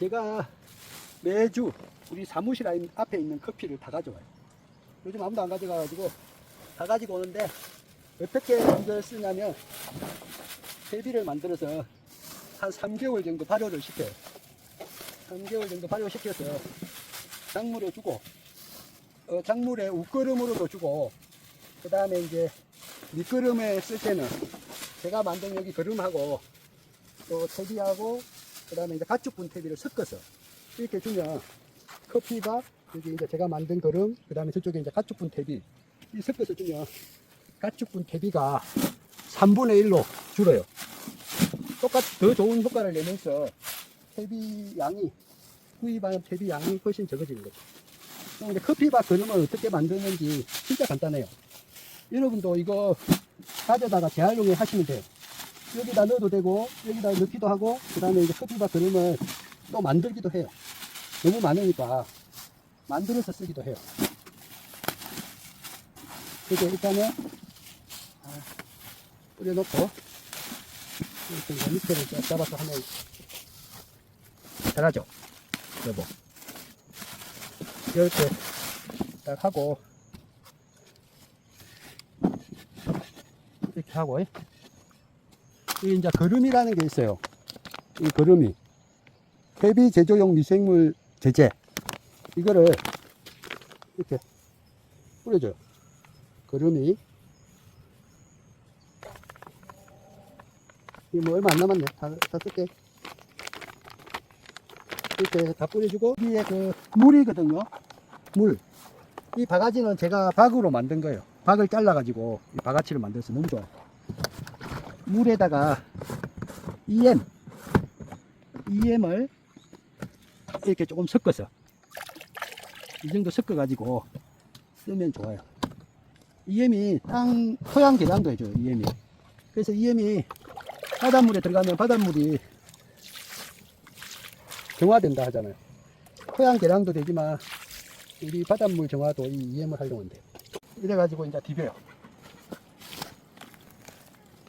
제가 매주 우리 사무실 아- 앞에 있는 커피를 다 가져와요. 요즘 아무도 안 가져가가지고 다 가지고 오는데 어떻게 이걸 쓰냐면 퇴비를 만들어서 한 3개월 정도 발효를 시켜요. 3개월 정도 발효시켜서 작물에 주고 어, 작물에 웃거름으로도 주고 그 다음에 이제 밑거름에 쓸 때는 제가 만든 여기 거름하고 또 퇴비하고 그 다음에 이제 가축분 퇴비를 섞어서 이렇게 주면 커피가 여기 이제 제가 만든 거름 그 다음에 저쪽에 이제 가축분 퇴비 이 섞어서 주면 가축분 퇴비가 3분의 1로 줄어요. 똑같 더 좋은 효과를 내면서 퇴비 양이 구입하는 퇴비 양이 훨씬 적어지는 거죠. 그럼 이제 커피밭 거름을 어떻게 만드는지 진짜 간단해요. 여러분도 이거 가져다가 재활용을 하시면 돼요. 여기다 넣어도 되고 여기다 넣기도 하고 그 다음에 이제 커피밭 그림을 또 만들기도 해요. 너무 많으니까 만들어서 쓰기도 해요. 그래서 일단은 아, 뿌려놓고 이렇게 밑에를 쫙 잡아서 하면 잘하죠? 여보. 이렇게 딱 하고 이렇게 하고 이 이제 거름이라는 게 있어요. 이 거름이 퇴비 제조용 미생물 제제 이거를 이렇게 뿌려줘요. 거름이 이뭐 얼마 안 남았네. 다, 다 쓸게. 이렇게 다 뿌려주고 위에 그 물이거든요. 물. 이 바가지는 제가 박으로 만든 거예요. 박을 잘라가지고 이 바가지를 만들어서 너무 좋아요. 물에다가 EM, EM을 이렇게 조금 섞어서 이 정도 섞어 가지고 쓰면 좋아요. EM이 땅 토양 개량도 해줘요. EM이. 그래서 EM이 바닷물에 들어가면 바닷물이 정화된다 하잖아요. 토양 개량도 되지만 우리 바닷물 정화도 이 EM을 활용한대요. 이래가지고 이제 디벼요.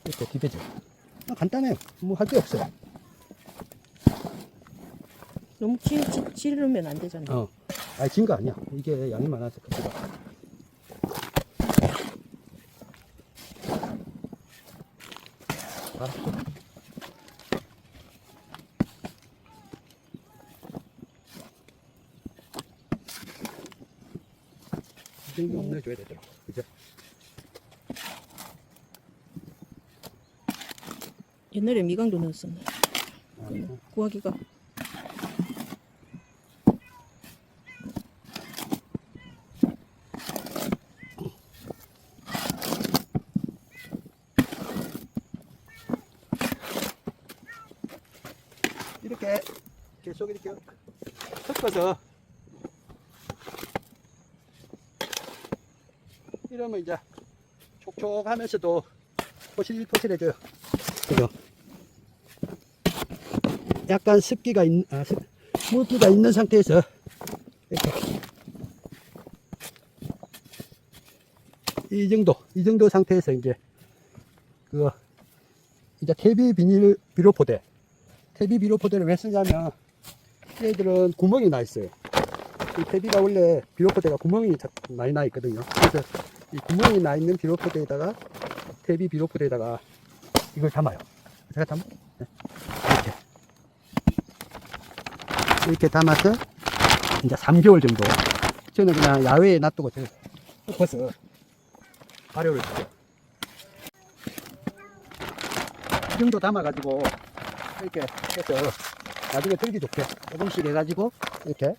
이렇게 디벼져. 아, 간단해요. 뭐 할 게 없어요. 너무 찌, 찌, 찌르면 안 되잖아. 어. 아, 진거 아니야. 이게 양이 많아서 커피가. 알았어. 이 정도 넣어줘야 되더라고. 그죠? 옛날에 미강도 넣었었네. 아, 구하기가. 이렇게 계속 이렇게 섞어서 이러면 이제 촉촉하면서도 포실포실해져요. 그죠? 약간 습기가 있, 아, 습- 물기가 있는 상태에서 이렇게 이 정도, 이 정도 상태에서 이제 그거 이제 퇴비 비닐 비료포대 퇴비 비료포대를 왜 쓰냐면 얘들은 구멍이 나 있어요. 이 퇴비가 원래 비료포대가 구멍이 자- 많이 나 있거든요. 그래서 이 구멍이 나 있는 비료포대에다가 퇴비 비료포대에다가 이걸 담아요. 제가 담아 네. 이렇게 이렇게 담아서 이제 3개월 정도 저는 그냥 야외에 놔두고 제가 덮어서 발효를 시켜요. 이 정도 담아가지고 이렇게 해서 나중에 들기 좋게 조금씩 해가지고 이렇게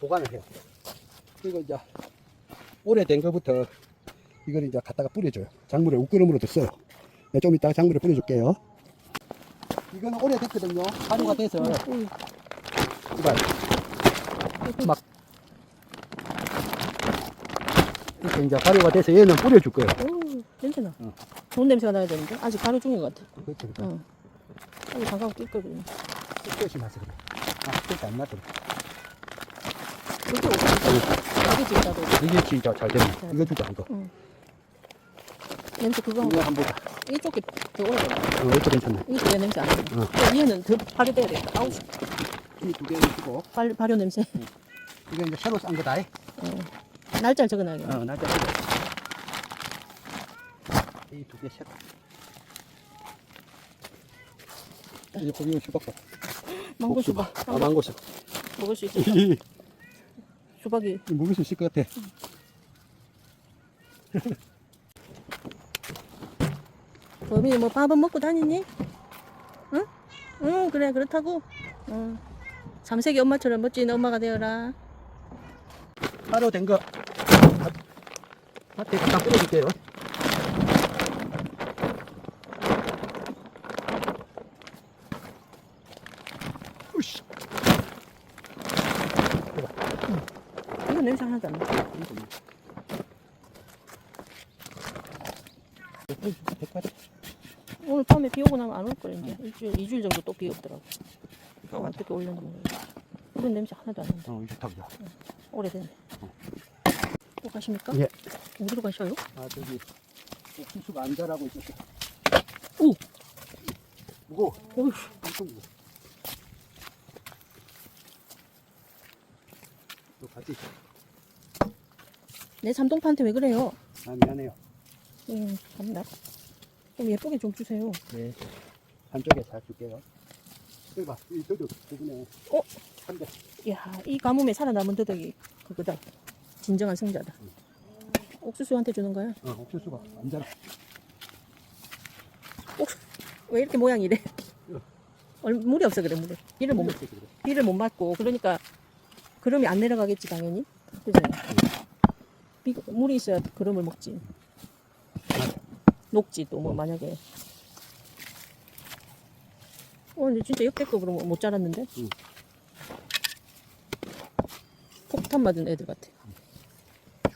보관을 해요. 그리고 이제 오래된 거부터 이걸 이제 갖다가 뿌려줘요. 작물에 웃그름으로도 써요. 네, 좀 이따가 작물에 뿌려줄게요. 이거는 오래됐거든요. 발효가 돼서 음, 이봐요. 막 이렇게 이제 발효가 돼서 얘는 뿌려줄 거예요. 오, 냄새나. 어. 좋은 냄새가 나야 되는데. 아직 발효 중인 것 같아. 그렇죠. 응. 빨리 방가고 낄 거거든. 끝이 나서 그래. 아, 끝이 안 나더라. 그렇게. 이게 진짜 잘 됐네. 이거 주자, 이거. 냄새 그거 이거 한번 보자. 이쪽에 더 오래. 어, 이것도 괜찮네. 이거 왜 냄새 안 나? 어. 어. 얘는 더 발효돼야 되겠다. 아우, 이두 개를 주고, 발, 발효 냄새. 이게 이제 새로 싼 거다. 어. 날짜를 적어놔야겠네. 어, 나도. 이두 개 셋. 이제 거기 수박도. 망고 수박. 아, 망고 수박. 먹을 수 있겠다. 수박이. 먹을 수 있을 것 같아. 범이 뭐 밥은 먹고 다니니? 응? 응, 그래, 그렇다고. 응. 삼색이 엄마처럼 멋진 엄마가 되어라. 하루 된 거. 밭에 갖다 뿌려줄게요. 냄새 하나도 안 나. 오늘 밤에 비 오고 나면 안 올 거래, 이제. 일주일, 이주일 정도 또비 없더라고. 어, 어떻게 올렸는지 모르겠어. 이건 냄새 하나도 안 난다. 어, 좋다, 그죠? 오래됐네. 또 가십니까? 예. 어디로 가셔요? 아, 저기, 옥수수가 안 자라고 있었어. 오! 무거워. 어휴, 엄청 무거워. 또 같이. 내 삼동파한테 왜 그래요? 아, 미안해요. 음, 감다. 좀 예쁘게 좀 주세요. 네. 한쪽에 잘 줄게요. 봐. 이 저기 부분에. 어? 한 대. 이야, 이 가뭄에 살아남은 더덕이 그거다. 진정한 승자다. 옥수수한테 주는 거야? 어, 옥수수가 안 자라. 왜 이렇게 모양이 이래? 어. 얼- 물이 없어 그래 물이. 비를 못 그래. 비를 못 맞고 그러니까 그럼이 안 내려가겠지 당연히. 그죠? 비, 물이 있어야 그럼을 먹지. 녹지 또 뭐 만약에. 어 근데 진짜 역대급 그러면 못 자랐는데? 응. 폭탄 맞은 애들 같아.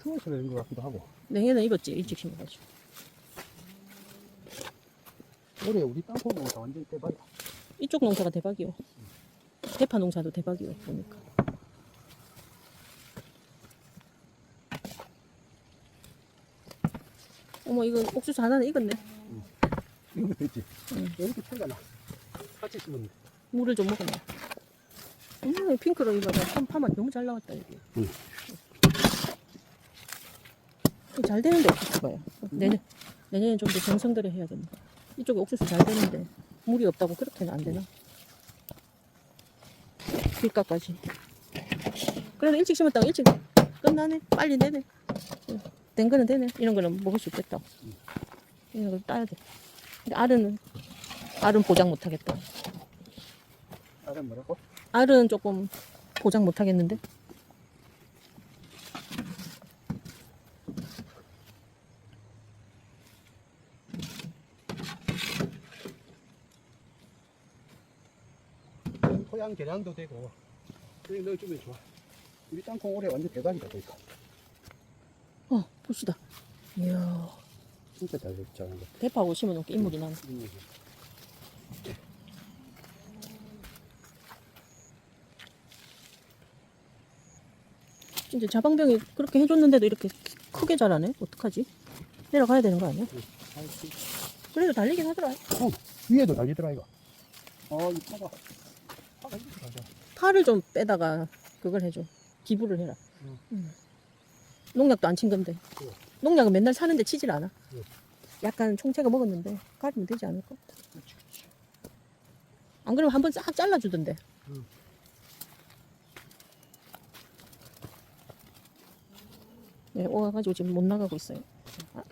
추워서 그런 것 같기도 하고. 냉해는 입었지 일찍 심어가지고. 올해 우리 땅콩 농사 완전 대박이야. 이쪽 농사가 대박이요. 대파 농사도 대박이요 보니까. 어머 이거 옥수수 하나는 익었네. 이거 됐지? 응. 이렇게 차이가 나. 같이 돼. 물을 좀 먹었네. 어머 핑크로 이거 펌파만 너무 잘 나왔다 여기. 응. 잘 되는데 옥수수가요. 내년 내년에 좀 더 정성 들여 해야 된다. 이쪽에 옥수수 잘 되는데 물이 없다고 그렇게는 안 되나? 길가까지. 그래도 일찍 심었다고 일찍 끝나네. 빨리 내네. 응. 된 거는 되네. 이런 거는 먹을 수 있겠다. 이런 걸 따야 돼. 근데 알은 알은 보장 못 하겠다. 다른 뭐라고? 알은 조금 보장 못 하겠는데. 토양 개량도 되고. 여기 넣어주면 좋아. 우리 땅콩 올해 완전 대박이다, 그러니까. 어, 봅시다. 이야, 진짜 잘 됐잖아. 이거. 대파하고 심어놓고 인물이 나네. 음. 진짜 자방병이 그렇게 해줬는데도 이렇게 크게 자라네? 어떡하지? 내려가야 되는 거 아니야? 그래도 달리긴 하더라. 어, 위에도 달리더라, 이거. 어, 가자. 팔을 좀 빼다가 그걸 해줘. 기부를 해라. 응. 응. 농약도 안 친 건데. 응. 농약은 맨날 사는데 치질 않아. 응. 약간 총체가 먹었는데 가리면 되지 않을까? 그렇지, 그렇지. 안 그러면 한 번 싹 잘라주던데. 응. 네, 오가가지고 지금 못 나가고 있어요. 아,